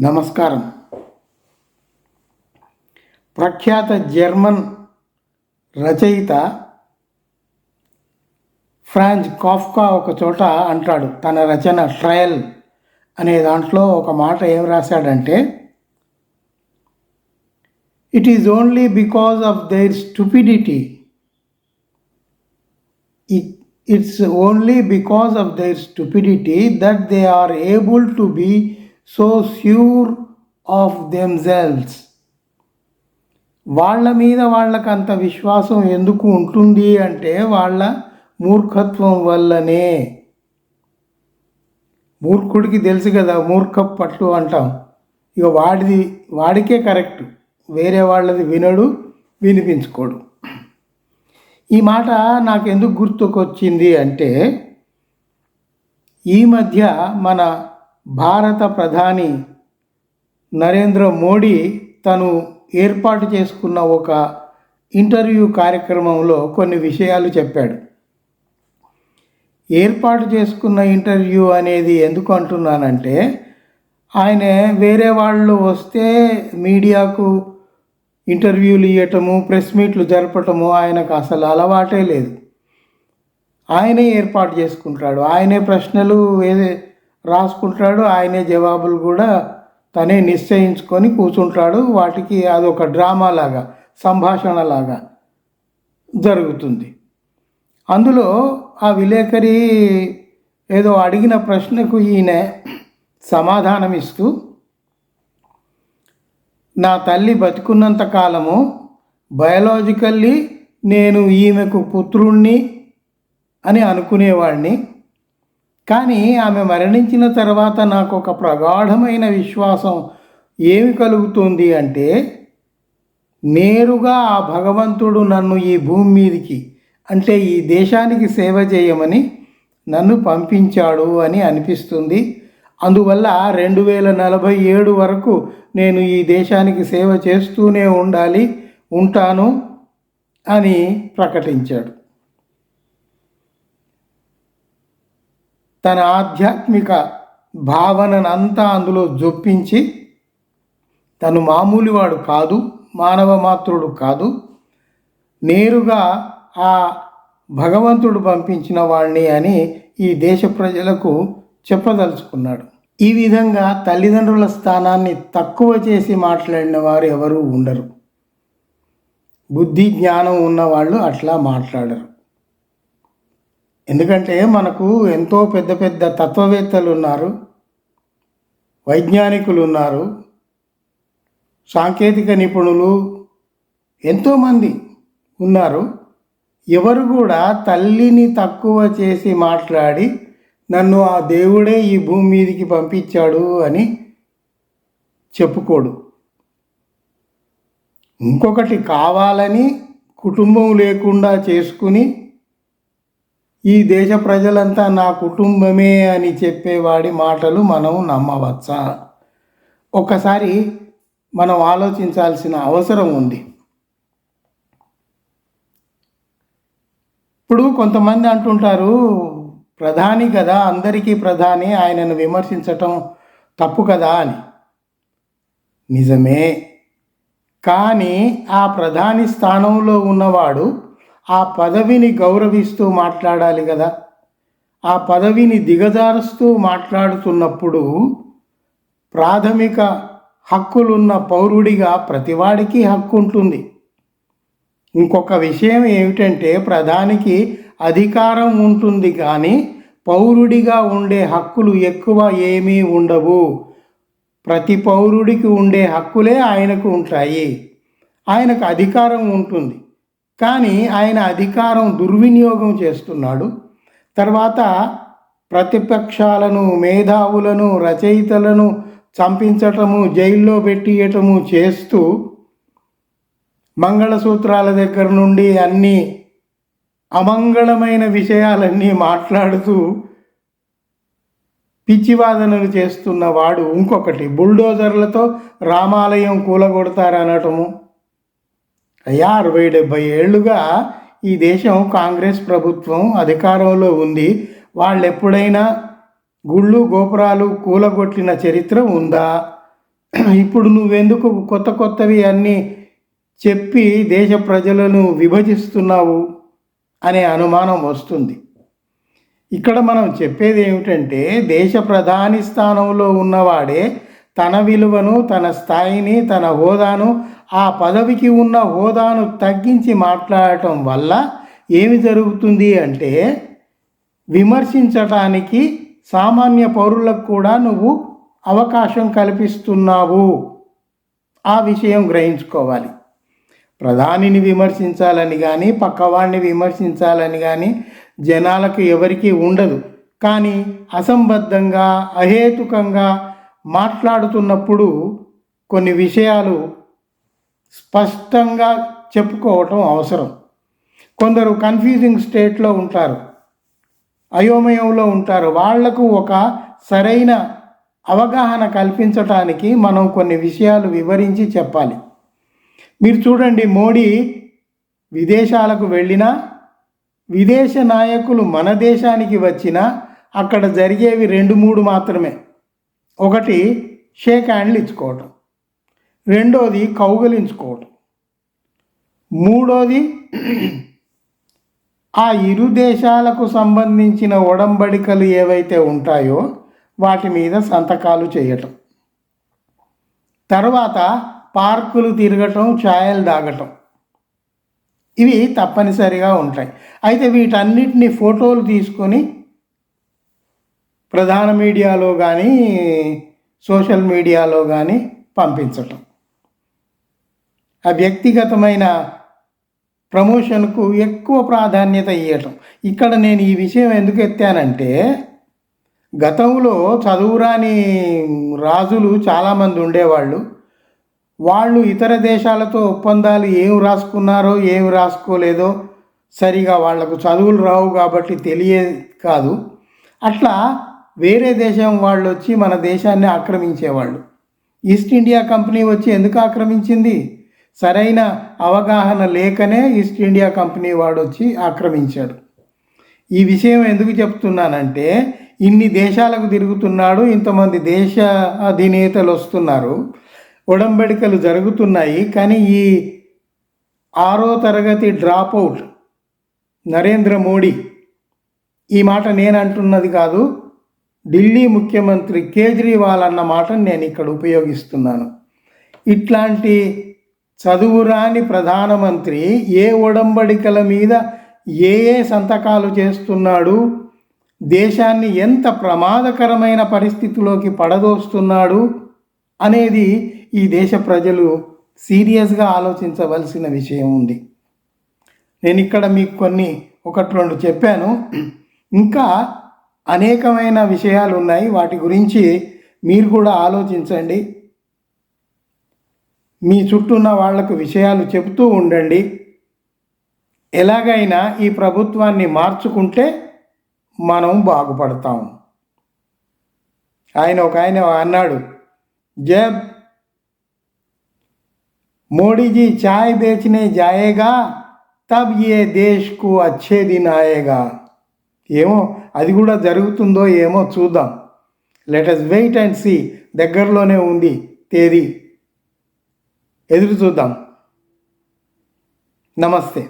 నమస్కారం. ప్రఖ్యాత జర్మన్ రచయిత ఫ్రాంజ్ కాఫ్కా ఒక చోట అంటాడు తన రచన ట్రయల్ అనే దాంట్లో ఒక మాట ఏం రాశాడంటే it is only because of their stupidity it's only because of their stupidity that they are able to be so sure of themselves వాళ్ళ మీద వాళ్ళకు అంత విశ్వాసం ఎందుకు ఉంటుంది అంటే వాళ్ళ మూర్ఖత్వం వల్లనే. మూర్ఖుడికి తెలుసు కదా మూర్ఖ పట్టు అంటాం. ఇక వాడిది వాడికే కరెక్ట్. వేరే వాళ్ళది వినడు వినిపించుకోడు. ఈ మాట నాకు ఎందుకు గుర్తుకొచ్చింది అంటే ఈ మధ్య మన భారత ప్రధాని నరేంద్ర మోడీ తను ఏర్పాటు చేసుకున్న ఒక ఇంటర్వ్యూ కార్యక్రమంలో కొన్ని విషయాలు చెప్పాడు. ఏర్పాటు చేసుకున్న ఇంటర్వ్యూ అనేది ఎందుకు అంటున్నానంటే ఆయన వేరే వాళ్ళు వస్తే మీడియాకు ఇంటర్వ్యూలు ఇవ్వటము ప్రెస్ మీట్లు జరపటము ఆయనకు అసలు అలవాటే లేదు. ఆయనే ఏర్పాటు చేసుకుంటాడు. ఆయనే ప్రశ్నలు ఏదే రాసుకుంటాడు ఆయనే జవాబులు కూడా తనే నిశ్చయించుకొని కూర్చుంటాడు. వాటికి అదొక డ్రామా లాగా సంభాషణ లాగా జరుగుతుంది. అందులో ఆ విలేకరి ఏదో అడిగిన ప్రశ్నకు ఈయన సమాధానం ఇస్తూ నా తల్లి బతికున్నంత కాలము బయలాజికల్లీ నేను ఈమెకు పుత్రుణ్ణి అని అనుకునేవాడిని కానీ ఆమె మరణించిన తర్వాత నాకు ఒక ప్రగాఢమైన విశ్వాసం ఏమి కలుగుతుంది అంటే నేరుగా ఆ భగవంతుడు నన్ను ఈ భూమి మీదకి అంటే ఈ దేశానికి సేవ చేయమని నన్ను పంపించాడు అని అనిపిస్తుంది. అందువల్ల రెండు వేల నలభై ఏడు వరకు నేను ఈ దేశానికి సేవ చేస్తూనే ఉండాలి ఉంటాను అని ప్రకటించాడు. తన ఆధ్యాత్మిక భావననంతా అందులో జొప్పించి తను మామూలువాడు కాదు మానవ మాత్రుడు కాదు నేరుగా ఆ భగవంతుడు పంపించిన వాణ్ణి అని ఈ దేశ ప్రజలకు చెప్పదలుచుకున్నాడు. ఈ విధంగా తల్లిదండ్రుల స్థానాన్ని తక్కువ చేసి మాట్లాడిన వారు ఎవరూ ఉండరు. బుద్ధి జ్ఞానం ఉన్నవాళ్ళు అట్లా మాట్లాడరు. ఎందుకంటే మనకు ఎంతో పెద్ద పెద్ద తత్వవేత్తలు ఉన్నారు వైజ్ఞానికులు ఉన్నారు సాంకేతిక నిపుణులు ఎంతోమంది ఉన్నారు. ఎవరు కూడా తల్లిని తక్కువ చేసి మాట్లాడి నన్ను ఆ దేవుడే ఈ భూమి మీదకి పంపించాడు అని చెప్పుకోడు. ఇంకొకటి కావాలని కుటుంబం లేకుండా చేసుకుని ఈ దేశ ప్రజలంతా నా కుటుంబమే అని చెప్పేవాడి మాటలు మనం నమ్మవచ్చా? ఒక్కసారి మనం ఆలోచించాల్సిన అవసరం ఉంది. ఇప్పుడు కొంతమంది అంటుంటారు ప్రధాని కదా అందరికీ ప్రధాని ఆయనను విమర్శించటం తప్పు కదా అని. నిజమే. కానీ ఆ ప్రధాని స్థానంలో ఉన్నవాడు ఆ పదవిని గౌరవిస్తూ మాట్లాడాలి కదా. ఆ పదవిని దిగజారుస్తూ మాట్లాడుతున్నప్పుడు ప్రాథమిక హక్కులున్న పౌరుడిగా ప్రతివాడికి హక్కు ఉంటుంది. ఇంకొక విషయం ఏమిటంటే ప్రధానికి అధికారం ఉంటుంది కానీ పౌరుడిగా ఉండే హక్కులు ఎక్కువ ఏమీ ఉండవు. ప్రతి పౌరుడికి ఉండే హక్కులే ఆయనకు ఉంటాయి. ఆయనకు అధికారం ఉంటుంది. కానీ ఆయన అధికారం దుర్వినియోగం చేస్తున్నాడు. తర్వాత ప్రతిపక్షాలను మేధావులను రచయితలను చంపించటము జైల్లో పెట్టియటము చేస్తూ మంగళసూత్రాల దగ్గర నుండి అన్ని అమంగళమైన విషయాలన్నీ మాట్లాడుతూ పిచ్చివాదనలు చేస్తున్న వాడు ఇంకొకటి. బుల్డోజర్లతో రామాలయం కూలగొడతారనటము. అయ్యా అరవై డెబ్భై ఏళ్ళుగా ఈ దేశం కాంగ్రెస్ ప్రభుత్వం అధికారంలో ఉంది. వాళ్ళు ఎప్పుడైనా గుళ్ళు గోపురాలు కూలగొట్టిన చరిత్ర ఉందా? ఇప్పుడు నువ్వెందుకు కొత్త కొత్తవి అన్నీ చెప్పి దేశ ప్రజలను విభజిస్తున్నావు అనే అనుమానం వస్తుంది. ఇక్కడ మనం చెప్పేది ఏమిటంటే దేశ ప్రధాని స్థానంలో ఉన్నవాడే తన విలువను తన స్థాయిని తన హోదాను ఆ పదవికి ఉన్న హోదాను తగ్గించి మాట్లాడటం వల్ల ఏమి జరుగుతుంది అంటే విమర్శించటానికి సామాన్య పౌరులకు కూడా నువ్వు అవకాశం కల్పిస్తున్నావు. ఆ విషయం గ్రహించుకోవాలి. ప్రధానిని విమర్శించాలని కానీ పక్కవాడిని విమర్శించాలని కానీ జనాలకు ఎవరికీ ఉండదు. కానీ అసంబద్ధంగా అహేతుకంగా మాట్లాడుతున్నప్పుడు కొన్ని విషయాలు స్పష్టంగా చెప్పుకోవటం అవసరం. కొందరు కన్ఫ్యూజింగ్ స్టేట్లో ఉంటారు. అయోమయంలో ఉంటారు. వాళ్ళకు ఒక సరైన అవగాహన కల్పించటానికి మనం కొన్ని విషయాలు వివరించి చెప్పాలి. మీరు చూడండి మోడీ విదేశాలకు వెళ్ళినా విదేశ నాయకులు మన దేశానికి వచ్చినా అక్కడ జరిగేవి రెండు మూడు మాత్రమే. ఒకటి షేక్ హ్యాండ్లు ఇచ్చుకోవటం. రెండోది కౌగలించుకోవటం మూడోది ఆ ఇరు దేశాలకు సంబంధించిన ఒడంబడికలు ఏవైతే ఉంటాయో వాటి మీద సంతకాలు చేయటం. తర్వాత పార్కులు తిరగటం ఛాయలు దాగటం ఇవి తప్పనిసరిగా ఉంటాయి. అయితే వీటన్నిటిని ఫోటోలు తీసుకొని ప్రధాన మీడియాలో కానీ సోషల్ మీడియాలో కానీ పంపించటం. ఆ వ్యక్తిగతమైన ప్రమోషన్కు ఎక్కువ ప్రాధాన్యత ఇవ్వటం ఇక్కడ నేను ఈ విషయం ఎందుకు ఎత్తానంటే గతంలో చదువురాని రాజులు చాలామంది ఉండేవాళ్ళు. వాళ్ళు ఇతర దేశాలతో ఒప్పందాలు ఏం రాసుకున్నారో ఏం రాసుకోలేదో సరిగా వాళ్ళకు చదువులు రావు కాబట్టి తెలియదు కాదు. అట్లా వేరే దేశం వాళ్ళు వచ్చి మన దేశాన్ని ఆక్రమించేవాళ్ళు. ఈస్ట్ ఇండియా కంపెనీ వచ్చి ఎందుకు ఆక్రమించింది? సరైన అవగాహన లేకనే ఈస్ట్ ఇండియా కంపెనీ వాడు వచ్చి ఆక్రమించాడు. ఈ విషయం ఎందుకు చెప్తున్నానంటే ఇన్ని దేశాలకు తిరుగుతున్నాడు ఇంతమంది దేశ అధినేతలు వస్తున్నారు. ఉడంబడికలు జరుగుతున్నాయి కానీ ఈ ఆరో తరగతి డ్రాప్ అవుట్ నరేంద్ర మోడీ ఈ మాట నేను అంటున్నది కాదు. ఢిల్లీ ముఖ్యమంత్రి కేజ్రీవాల్ అన్న మాటను నేను ఇక్కడ ఉపయోగిస్తున్నాను. ఇట్లాంటి చదువురాని ప్రధానమంత్రి ఏ ఒడంబడికల మీద ఏ ఏ సంతకాలు చేస్తున్నాడు దేశాన్ని ఎంత ప్రమాదకరమైన పరిస్థితిలోకి పడదోస్తున్నాడు అనేది ఈ దేశ ప్రజలు సీరియస్గా ఆలోచించవలసిన విషయం ఉంది. నేను ఇక్కడ మీకు కొన్ని ఒకటి రెండు చెప్పాను. ఇంకా అనేకమైన విషయాలు ఉన్నాయి. వాటి గురించి మీరు కూడా ఆలోచించండి. మీ చుట్టూ ఉన్న వాళ్ళకు విషయాలు చెబుతూ ఉండండి. ఎలాగైనా ఈ ప్రభుత్వాన్ని మార్చుకుంటే మనం బాగుపడతాం. ఆయన ఒక ఆయన అన్నాడు జబ్ మోడీజీ చాయ్ బేచనే జాయేగా తబ్ ఏ దేశ్కు అచ్చే దిన్ ఆయేగా ఏమో అది కూడా జరుగుతుందో ఏమో చూద్దాం. లెటస్ వెయిట్ అండ్ సీ దగ్గరలోనే ఉంది తేదీ. ఎదురు చూద్దాం. నమస్తే.